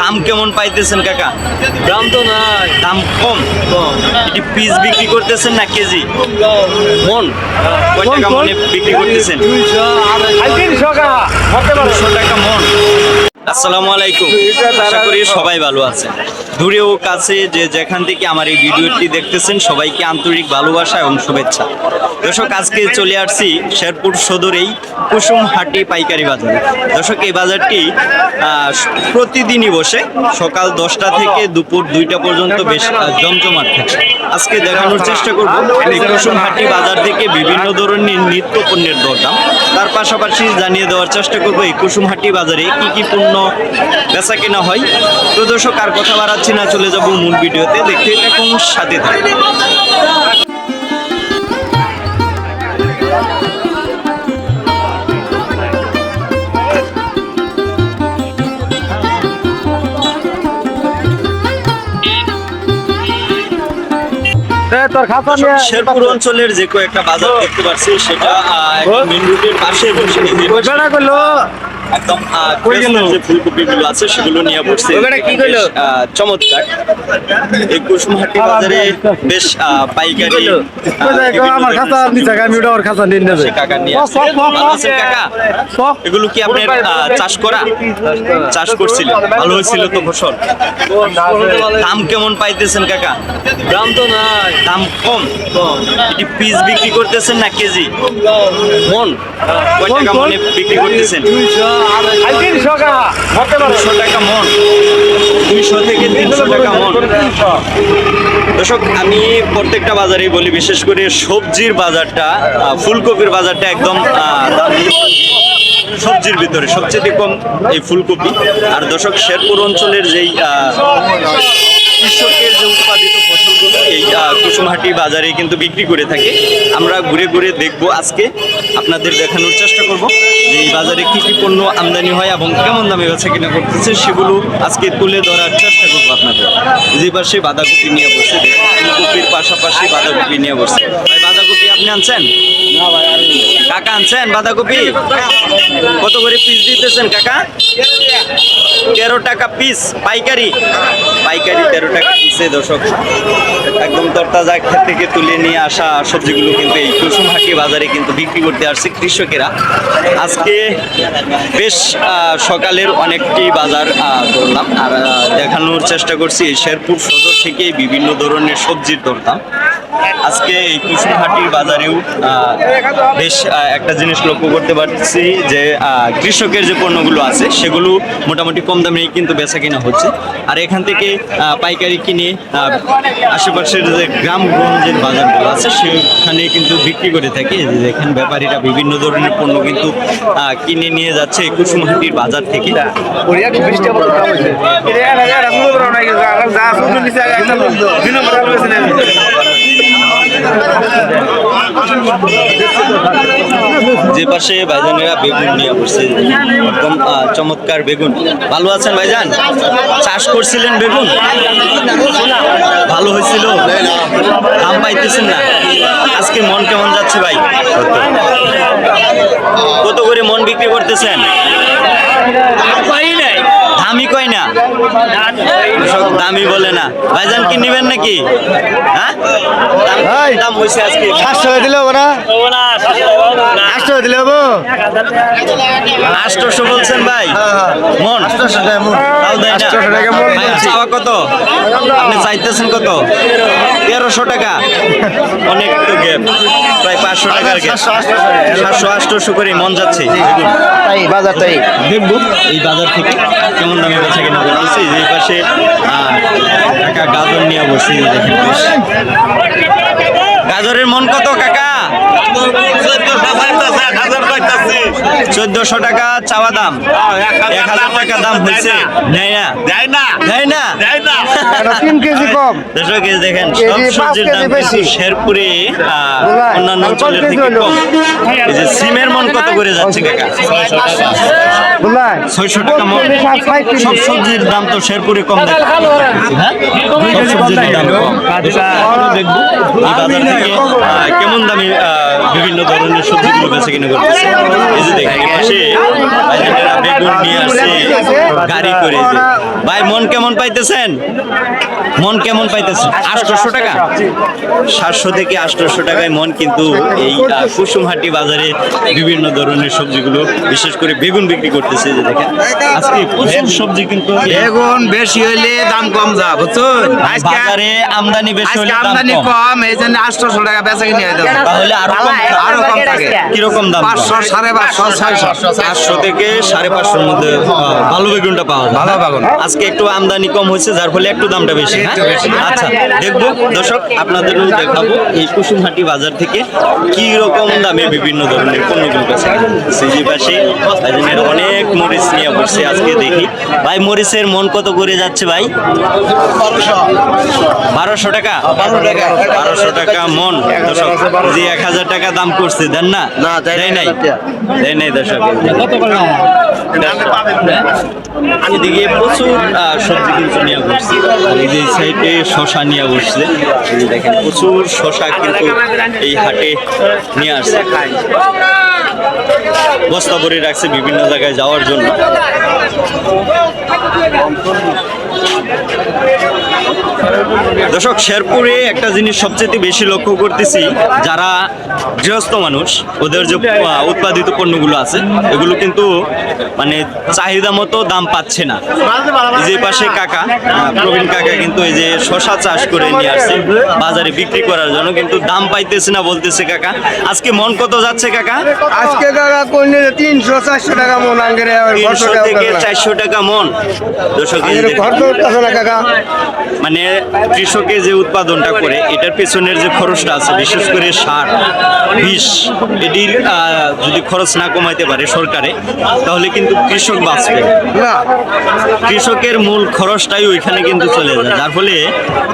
দাম কেমন পাইতেছেন কাকা? দাম তো নাই। দাম কম? এটি পিস বিক্রি করতেছেন না কেজি? মন। কয় টাকা মনে। বিক্রি করতেছেন? টাকা মন। আসসালামু আলাইকুম। আশা করি সবাই ভালো আছে দূরে ও কাছে যে যেখান থেকে আমার এই ভিডিওটি দেখতেছেন সবাইকে আন্তরিক ভালোবাসা এবং শুভেচ্ছা। দর্শক আজকে চলে আসছি শেরপুর সদরেই কুসুমহাটি পাইকারি বাজার। দর্শক এই বাজারটি প্রতিদিনই বসে। সকাল দশটা থেকে দুপুর দুইটা পর্যন্ত বেশ আহ, জমজমাট থাকে। আজকে দেখানোর চেষ্টা করব এই কুসুমহাটি বাজার থেকে বিভিন্ন ধরনের নিত্য পণ্যের দরদাম। তার পাশাপাশি জানিয়ে দেওয়ার চেষ্টা করব এই কুসুমহাটি বাজারে কি কি পণ্য বেচা কেনা হয়। তো দর্শক আর কথা বাড়াচ্ছি না চলে যাব মূল ভিডিওতে। দেখতে থাকুন সাথে থাকুন। শেরপুর অঞ্চলের যে কয়েকটা বাজার দেখতে পাচ্ছি সেটা মেন রুটের পাশে বসে। একদম? যে ফুলকপিগুলো আছে সেগুলো নিয়ে বসছে চমৎকার। এই কুসুমহাটি বাজারে বেশ পাইকারি আমার খাতা নিচে আমি ওটা ওর খাতা নিয়ে নেবে। কাকা নিয়ে কাকা এগুলো কি আপনার চাষ করা? চাষ করছিলেন ভালো হয়েছিল তো ফসল? দাম কেমন পাইতেছেন কাকা? দাম তো নাই। দাম কম? এটি পিস বিক্রি করতেছেন না কেজি? মন। কয় টাকা মনে বিক্রি করতেছেন? তিনশো টাকা দুশো টাকা মন। দুইশো থেকে তিনশো টাকা মন। দর্শক আমি প্রত্যেকটা বাজারেই বলি বিশেষ করে সবজির বাজারটা ফুলকপির বাজারটা একদম সবজির ভিতরে সবচেয়ে কম এই ফুলকপি। আর দর্শক শেরপুর অঞ্চলের যেই কৃষকের যে উৎপাদিত ফসলগুলো এই কুসুমহাটি বাজারে কিন্তু বিক্রি করে থাকে। আমরা ঘুরে ঘুরে দেখব আজকে। আপনাদের দেখানোর চেষ্টা করব যে এই বাজারে কি কি পণ্য আমদানি হয় এবং কেমন দামে বেচা কিনা করতেছে সেগুলো আজকে তুলে ধরার চেষ্টা করব আপনাদের। যে পাশে বাঁধাকপি নিয়ে দেখুন, ফুলকপির পাশাপাশি বাঁধাকপি নিয়ে বসছে ভাই বাঁধাকপি আপনি আনছেন? কাকা আনছেন বাঁধাকপি? কত করে পিস দিতেছেন কাকা? তেরো টাকা পিস পাইকারি। পাইকারি তেরো টাকা পিসে দর্শক, একদম তরতাজা ক্ষেত থেকে তুলে নিয়ে আসা সবজিগুলো কিন্তু এই কুসুমহাটি বাজারে কিন্তু বিক্রি করতে আসছে কৃষকেরা। আজকে বেশ সকালের অনেকটি বাজার ধরলাম। আর দেখানোর চেষ্টা করছি শেরপুর সদর থেকে বিভিন্ন ধরনের সবজির দরদাম। আজকে এই কুসুমহাটির বাজারেও বেশ একটা জিনিস লক্ষ্য করতে পারছি যে কৃষকের যে পণ্যগুলো আছে, সেগুলো মোটামুটি কম দামে কিন্তু বেচা কিনা হচ্ছে। আর এখান থেকে পাইকারি কিনে আশেপাশের যে গ্রামগঞ্জের বাজারগুলো আছে, সেখানে কিন্তু বিক্রি করে থাকে। এখানে ব্যাপারীরা বিভিন্ন ধরনের পণ্য কিন্তু কিনে নিয়ে যাচ্ছে কুসুমহাটির বাজার থেকে। যে পাশে ভাইজানেরা বেগুন নিয়ে বসছে। একদম চমৎকার বেগুন। ভালো আছেন ভাইজান? চাষ করছিলেন বেগুন? ভালো হয়েছিল? দাম পাইতেছেন না। আজকে মন কেমন যাচ্ছে ভাই? কত করে মন বিক্রি করতেছেন? দামি কয় না? দামি বলে না। ভাইজান কি নিবেন নাকি? হ্যাঁ? দাম- হয়েছে আজকে। দিলে হব না? আটশো দিলে হব? আষ্টশো বলছেন ভাই। মন। আটশো টাকা মন। তাও টাকা মন। চাওয়া কত? আপনি চাইতেছেন কত? তেরোশো টাকা। অনেক গ্যাপ প্রায় পাঁচশো টাকার গ্যাপ সাতশো, করে মন যাচ্ছে। তাই বাজারটাই দেখব এই বাজার থেকে কেমন দামে বেচা কেনা করতেছে যে পাশে গাজর নিয়ে বসে দেখেন গাজরের মন কত কাকা? চোদ্দশো টাকা চাওয়া দাম। এক হাজার টাকা দাম হয়েছে। দেয় না। দেয় না? দেয় না। তিন কেজি কম। দর্শক দেখেন সব কেজি পাঁচ সবজির দাম বেশি। শেরপুরে অন্যান্য আর অঞ্চলের থেকে কম। এই যে সিমের মন কত করে যাচ্ছে কাকা? ছয়শো টাকা মন। সব সবজির দাম তো শেরপুরে কম হ্যাঁ? সবজির দাম কম। দেখব। এই বাজার থেকে থেকে কেমন দামে বিভিন্ন ধরনের সবজিগুলো বেছে কিনে করতেছে এই যে দেখেন পাশে বেগুন নিয়ে আসছে গাড়ি করে ভাই মন কেমন পাইতেছেন? মন কেমন পাইতেছেন আটশোশো টাকা? সাতশো থেকে আটশোশো টাকায় মন কিন্তু এই কুসুমহাটি বাজারে বিভিন্ন ধরনের সবজিগুলো বিশেষ করে বেগুন বিক্রি করতেছে যে দেখেন। আজকে প্রচুর সবজি কিন্তু বেগুন বেশি হইলে দাম কম যা বুঝছেন? বাজারে আমদানি বেশি আজকে হলে দাম আমদানি কম। এই জন্য আটশোশো টাকা বেচা কিনে তাহলে আরও কম আরও কম থাকে। কীরকম দাম? পাঁচশো সাড়ে পাঁচশো ছয়শো। পাঁচশো থেকে সাড়ে পাঁচশোর মধ্যে ভালো বেগুনটা পাওয়া যায়। ভালো বেগুন। আজকে একটু আমদানি কম হয়েছে যার ফলে একটু দামটা বেশি হ্যাঁ? আচ্ছা দেখব দর্শক আপনাদেরও দেখাবো এই কুসুমহাটি বাজার থেকে কি রকম দামে বিভিন্ন ধরনের পণ্যগুলো আছে সিজি পাশে অনেক মরিচ নিয়ে বসছে আজকে দেখি। ভাই মরিচের মন কত করে যাচ্ছে ভাই? বারোশো টাকা? বারোশো টাকা মন। দর্শক যে এক হাজার টাকা দাম করছে দেন না? না, দেয় নাই। দেয় নাই? দর্শক এদিকে প্রচুর আহ, সবজি কিন্তু নিয়ে বসছে। আর এই যে সাইডে শশা নিয়ে বসছে। দেখেন, প্রচুর শশা কিন্তু এই হাটে নিয়ে আসছে। বস্তা ভরে রাখছে বিভিন্ন জায়গায় যাওয়ার জন্য। দর্শক শেরপুরে একটা জিনিস সবচেয়ে বেশি লক্ষ্য করতেছি যারা গৃহস্থ মানুষ ওদের যে উৎপাদিত পণ্যগুলো আছে এগুলো কিন্তু মানে চাহিদা মতো দাম পাচ্ছে না। যে পাশে কাকা প্রবীণ কাকা কিন্তু এই যে শশা চাষ করে নিয়ে আসছে বাজারে বিক্রি করার জন্য কিন্তু দাম পাইতেছে না বলতেছে কাকা। আজকে মন কত যাচ্ছে কাকা? আজকে টাকা কোনে তিনশো চারশো টাকা মন আঙ্গেরে তিনশো থেকে চারশো টাকা মন। দর্শক কাকা। মানে কৃষকে যে উৎপাদনটা করে এটার পেছনের যে খরচটা আছে বিশেষ করে সার বিষ এটির যদি খরচ না কমাইতে পারে সরকারে তাহলে কিন্তু কৃষক বাঁচবে। না। কৃষকের মূল খরচটাই ওইখানে কিন্তু চলে যায় যার ফলে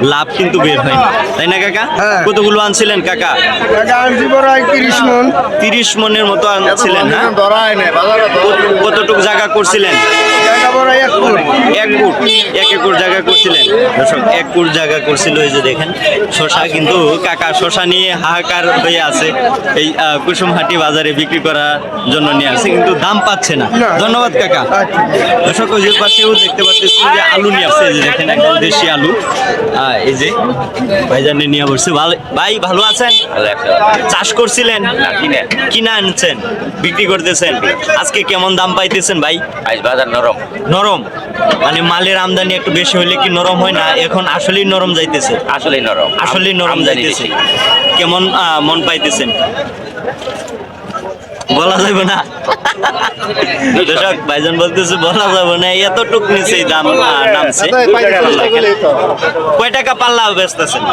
লাভ কিন্তু বের হয় না। তাই না কাকা? হ্যাঁ। কতগুলো আনছিলেন কাকা? তিরিশ মন। তিরিশ মনের মতো আনছিলেন হ্যাঁ কতটুকু জায়গা করছিলেন? এক একর জায়গা করছিলেন। দর্শক এক ফুট জায়গা করছিল এই যে দেখেন শশা কিন্তু কাকা শশা নিয়ে হাহাকার হয়ে আছে এই কুসুমহাটি বাজারে বিক্রি করার জন্য নিয়ে আসছে কিন্তু দাম পাচ্ছে না। না। ধন্যবাদ কাকা। দর্শক ওই যে পাশেও দেখতে পাচ্ছি যে আলু নিয়ে আসছে এই যে দেখেন একদম দেশি আলু। এই যে ভাইজানে নিয়ে বসছে। ভাই ভালো আছেন? চাষ করছিলেন? কিনা। আনছেন? বিক্রি করতেছেন? আজকে কেমন দাম পাইতেছেন ভাই? বাজার নরম। নরম। মানে মালের আমদানি একটু বেশি হলে কি নরম হয় না? এখন আসলেই নরম যাইতেছে। আসলেই নরম। আসলেই নরম যাইতেছে। কেমন মন পাইতেছেন? বলা যাবে না। দর্শক ভাইজান বলতেছে বলা যাবে না। এতটুক নিচে দাম নামছে। কয় টাকা পাল্লা বেচতেছেন?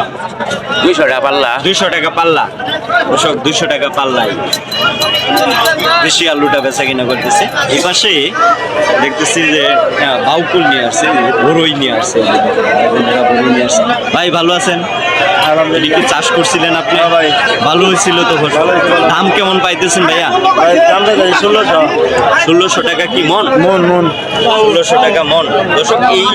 দুইশো টাকা পাল্লা। দুইশো টাকা পাল্লা। দর্শক দুইশো টাকা পাল্লাই। বেশি আলুটা বেচা কিনা করতেছে। এই পাশে দেখতেছি যে বাউকুল নিয়ে আসছে। বরই নিয়ে আসছে। ভাই, ভালো আছেন? কি চাষ করছিলেন আপনি? ভালো হয়েছিল তো দাম কেমন পাইতেছেন ভাইয়া? ষোলোশো। ষোলোশো টাকা কি মন? মন মন। ষোলোশো টাকা মন। দর্শক এই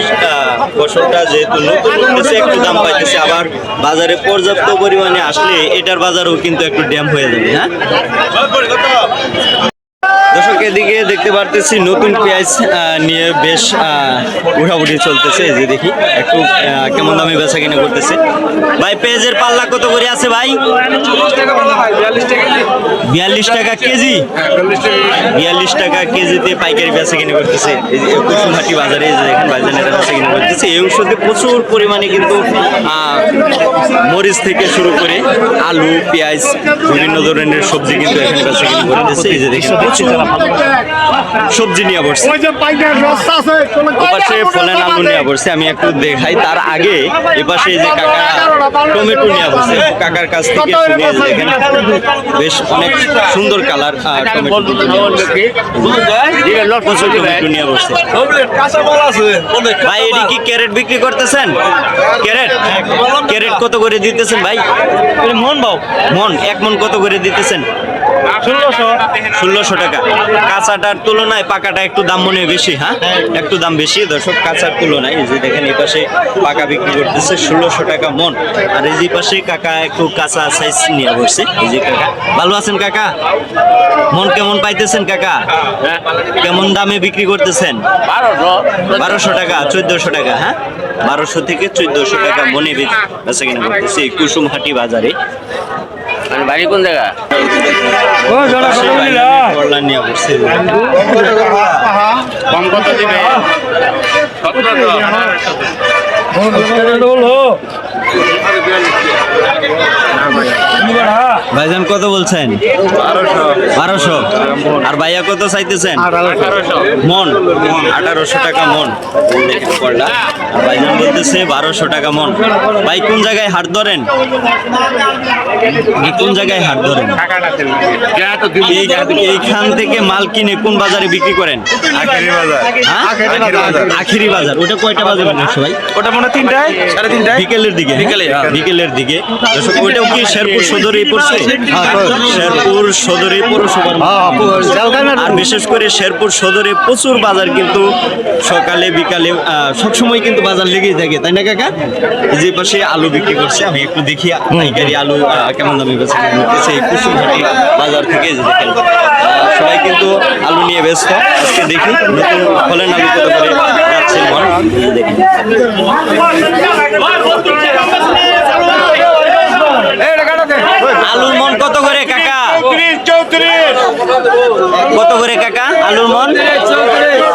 ফসলটা যেহেতু নতুন একটু দাম পাইতেছে আবার বাজারে পর্যাপ্ত পরিমাণে আসলে এটার বাজারও কিন্তু একটু ড্যাম হয়ে যাবে হ্যাঁ? দর্শক, এদিকে দেখতে পারতেছি নতুন পেঁয়াজ নিয়ে বেশ উঠাউঠি চলতেছে। এই যে দেখি, একটু কেমন দামে বেচা কিনা করতেছে। ভাই, পেঁয়াজের পাল্লা কত করে আছে ভাই? বিয়াল্লিশ টাকা কেজি। বিয়াল্লিশ টাকা কেজিতে পাইকারি বেচা কিনে করতেছে। এই যে কুসুমহাটি বাজারে যে দেখেন বাজারের বেচা কিনে করতেছে। এই ঔষধে প্রচুর পরিমাণে কিন্তু মরিচ থেকে শুরু করে আলু, পেঁয়াজ, বিভিন্ন ধরনের সবজি কিন্তু এখানে বেচা কিনে করতেছে। এই যে দেখেন সবজি নিয়ে বসছে। ওপাশে ফলেন আলু নিয়ে বসছে আমি একটু দেখাই। তার আগে এপাশে যে কাকা টমেটো নিয়ে বসছে। কাকার কাছ থেকে শুনে দেখেন বেশ অনেক সুন্দর কালার টমেটো নিয়ে বসছে। ভাই এটি কি ক্যারেট বিক্রি করতেছেন? ক্যারেট? ক্যারেট কত করে দিতেছেন ভাই? মন বাউ মন এক মন কত করে দিতেছেন? ষোলোশো? ষোলোশো টাকা। কাঁচাটার তুলনায় পাকাটা একটু দাম মনে বেশি হ্যাঁ? একটু দাম বেশি। দর্শক কাঁচার তুলনায় এই যে দেখেন এই পাশে পাকা বিক্রি করতেছে ষোলোশো টাকা মন। আর এই যে পাশে কাকা একটু কাঁচা সাইজ নিয়ে বসছে। এই যে কাকা ভালো আছেন কাকা? মন কেমন পাইতেছেন কাকা? কেমন দামে বিক্রি করতেছেন? বারোশো। টাকা চোদ্দশো টাকা হ্যাঁ? বারোশো থেকে চোদ্দশো টাকা মনে বেচ- বেচা কিনা করতেছে কুসুমহাটি বাজারে। মানে বাড়ি কোন জায়গা? কম কত দিবে ভাইজান কত বলছেন? বারোশো। আর ভাইয়া কত চাইতেছেন? মন? আঠারোশো টাকা মন। করলা ভাইজান বলতেছে বারোশো টাকা মন। ভাই কোন জায়গায় হাট ধরেন? কোন জায়গায় হাট ধরেন? এইখান থেকে মাল কিনে কোন বাজারে বিক্রি করেন? আখেরি বাজার। হ্যাঁ? ওটা কয়টা বাজার বলছো ভাই? ওটা মনে তিনটায় সাড়ে তিনটায়? বিকেলের দিকে বিকেলের দিকে। ওইটাও কি শেরপুর সদরে পড়ছে? শেরপুর সদরে পৌরসভার আর বিশেষ করে শেরপুর সদরে প্রচুর বাজার কিন্তু সকালে বিকালে সবসময় কিন্তু বাজার লেগেই থাকে তাই না কাকা? এই যে পাশে আলু বিক্রি করছে আমি একটু দেখি পাইকারি আলু কেমন দামে নিতেছে এই কুসুমহাটি বাজার থেকে দেখেন সবাই কিন্তু আলু নিয়ে ব্যস্ত আজকে দেখি নতুন ফলেন আলু কত করে যাচ্ছে মন এই যে দেখেন আলুর মন কত করে কাকা কত করে কাকা? আলুর মন?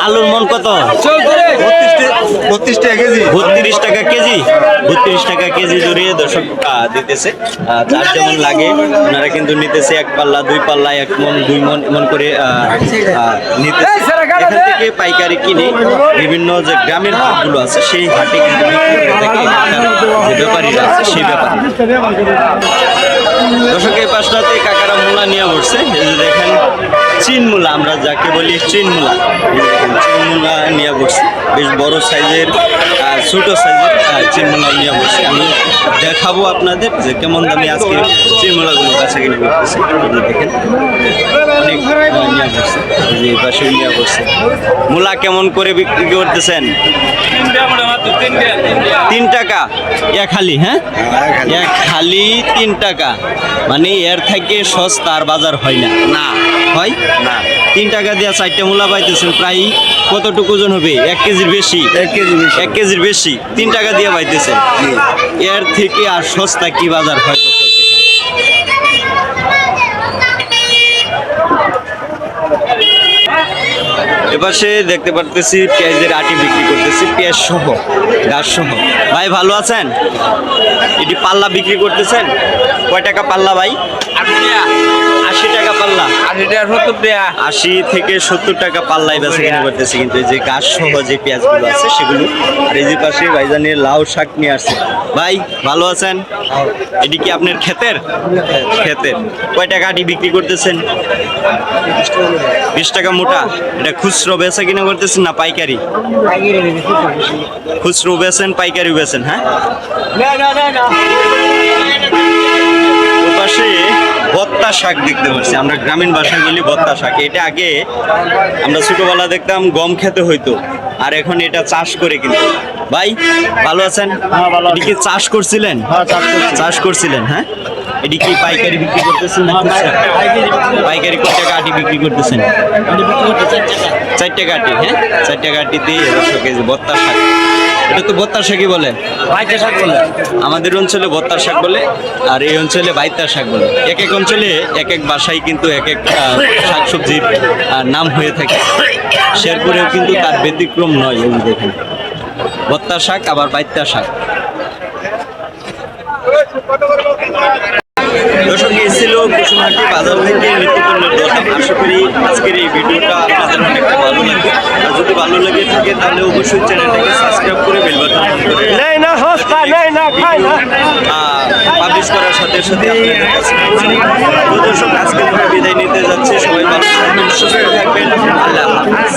আলুর মন কত? বত্রিশ টাকা কেজি। বত্রিশ টাকা কেজি। বত্রিশ টাকা কেজি জড়িয়ে দর্শক দিতেছে। যার যেমন লাগে ওনারা কিন্তু নিতেছে এক পাল্লা দুই পাল্লা এক মন দুই মন এমন করে নিতেছে। এখান থেকে পাইকারি কিনে বিভিন্ন যে গ্রামের হাটগুলো আছে সেই হাটে কিন্তু যে ব্যাপারীরা আছে সেই ব্যাপারী দর্শক এই পাশটাতে কাকারা মূলা নিয়ে বসছে। এই যে দেখেন চিন মূলা আমরা যাকে বলি চিন মূলা। এই দেখেন চিন মূলা নিয়ে বসছে। বেশ বড় সাইজের ছোট সাইজের আহ, চিন মূলা নিয়ে বসছে। আমি দেখাবো আপনাদের যে কেমন দামে আজকে চিন মূলাগুলো কাছে কিনে করতেছে। দেখেন অনেক নিয়ে বসছে। যে এই পাশে নিয়ে বসছে। মূলা কেমন করে বিক্রি করতেছেন? তিন টাকা? এক খালি হ্যাঁ? এক খালি তিন টাকা। মানে এর থেকে সস্তার বাজার হয় না। না হয়? না। তিন টাকা দিয়ে চারটে মূলা পাইতেছেন প্রায় কতটুকু ওজন হবে? এক কেজির বেশি। এক কেজি এক কেজির বেশি। তিন টাকা দিয়ে পাইতেছেন। এর থেকে আর সস্তা কি বাজার হয়। এপাশে দেখতে পারতেছি পেঁয়াজের আটি বিক্রি করতেছি পেঁয়াজ সহ গাছ সহ। ভাই ভালো আছেন? এটি পাল্লা বিক্রি করতেছেন? কয় টাকা পাল্লা ভাই? আশি টাকা পাল্লা। আশি টাকা সত্তর টাকা। আশি থেকে সত্তর টাকা পাল্লাই বেচা কিনে করতেছে কিন্তু এই যে গাছ সহ যে পেঁয়াজগুলো আছে সেগুলো। আর এই যে পাশে ভাইজানের লাউ শাক নিয়ে আসছে। ভাই ভালো আছেন? এটি কি আপনার ক্ষেতের? ক্ষেতের। কয় টাকা আটি বিক্রি করতেছেন? বিশ টাকা মোটা। এটা খুচরো বেচা কিনা করতেছেন না পাইকারি? খুচরো বেচেন পাইকারি বেচেন হ্যাঁ? পাশে বত্তা শাক দেখতে পাচ্ছি। আমরা গ্রামীণ ভাষায় বলি বত্তা শাক। এটা আগে আমরা ছোটবেলা দেখতাম গম খেতে হইতো। আর এখন এটা চাষ করে কিন্তু। ভাই ভালো আছেন? এটি কি চাষ করছিলেন? চাষ করছিলেন হ্যাঁ? এটি কি পাইকারি বিক্রি করতেছেন না পাইকারি কত টাকা আটি বিক্রি করতেছেন? চার টাকা। আটি হ্যাঁ? চার টাকা আটিতে কেজি বত্তা শাক। এটা তো বত্তা শাকই বলে। আমাদের অঞ্চলে বত্তার শাক বলে আর এই অঞ্চলে বাইতার শাক বলে। এক এক অঞ্চলে এক এক বাসায় কিন্তু এক এক শাক সবজির নাম হয়ে থাকে। শেরপুরেও কিন্তু তার ব্যতিক্রম নয় এই দেখেন। বত্তার শাক আবার বাইতার শাক। দর্শক এই ছিল কুসুমহাটি বাজার থেকে নিত্যপণ্যের দরদাম আশা করি আজকের এই ভিডিওটা আপনাদের অনেকটা ভালো লাগবে আর যদি ভালো লেগে থাকে তাহলে অবশ্যই চ্যানেলটাকে সাবস্ক্রাইব করে বেল বাটন অন করে পাবলিশ করার সাথে সাথে আপনাদের কাছে। তো দর্শক আজকে বিদায় নিতে যাচ্ছে। সবাই ভালো থাকবেন সুস্থ থাকবেন। আল্লাহ হাফেজ।